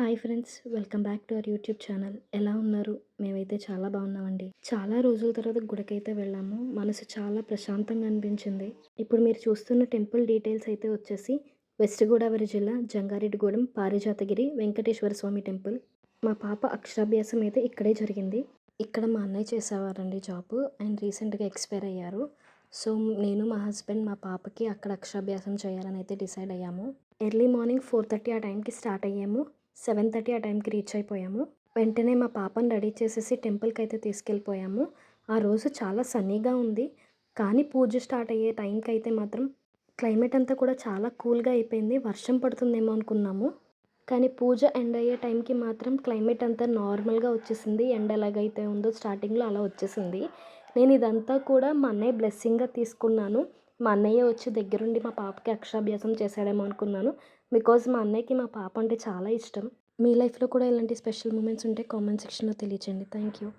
Hi friends welcome back to our YouTube channel. ఎలా ఉన్నారు? మేమైతే చాలా బాగున్నామండి. చాలా రోజుల తర్వాత గుడికైతే వెళ్ళాము. మనసు చాలా ప్రశాంతంగా అనిపించింది. ఇప్పుడు మీరు చూస్తున్న టెంపుల్ డీటెయిల్స్ అయితే వచ్చేసి వెస్ట్ గోదావరి జిల్లా జంగారెడ్డిగూడెం పారిజాతగిరి వెంకటేశ్వర స్వామి టెంపుల్. మా పాప అక్షరాభ్యాసం అయితే ఇక్కడే జరిగింది. ఇక్కడ మా అన్నయ్య చేసేవారండి జాబ్ అండ్ రీసెంట్గా ఎక్స్పైర్ అయ్యారు. సో నేను మా హస్బెండ్ మా పాపకి అక్కడ అక్షరాభ్యాసం చేయాలని అయితే డిసైడ్ అయ్యాము. ఎర్లీ మార్నింగ్ ఫోర్ థర్టీ ఆ టైంకి స్టార్ట్ అయ్యాము. సెవెన్ థర్టీ ఆ టైంకి రీచ్ అయిపోయాము. వెంటనే మా పాపను రెడీ చేసేసి టెంపుల్కి అయితే తీసుకెళ్ళిపోయాము. ఆ రోజు చాలా సన్నీగా ఉంది. కానీ పూజ స్టార్ట్ అయ్యే టైంకి అయితే మాత్రం క్లైమేట్ అంతా కూడా చాలా కూల్గా అయిపోయింది. వర్షం పడుతుందేమో అనుకున్నాము. కానీ పూజ ఎండ్ అయ్యే టైంకి మాత్రం క్లైమేట్ అంతా నార్మల్గా వచ్చేసింది. ఎండ ఎలాగైతే ఉందో స్టార్టింగ్లో అలా వచ్చేసింది. నేను ఇదంతా కూడా మా అన్నయ్య బ్లెస్సింగ్గా తీసుకున్నాను. మా అన్నయ్య వచ్చి దగ్గరుండి మా పాపకి అక్షరాభ్యాసం చేశాడేమో అనుకున్నాను. బికాజ్ మా అన్నయ్యకి మా పాప అంటే చాలా ఇష్టం. మీ లైఫ్లో కూడా ఇలాంటి స్పెషల్ మూమెంట్స్ ఉంటే కామెంట్ సెక్షన్లో తెలియచేయండి. Thank you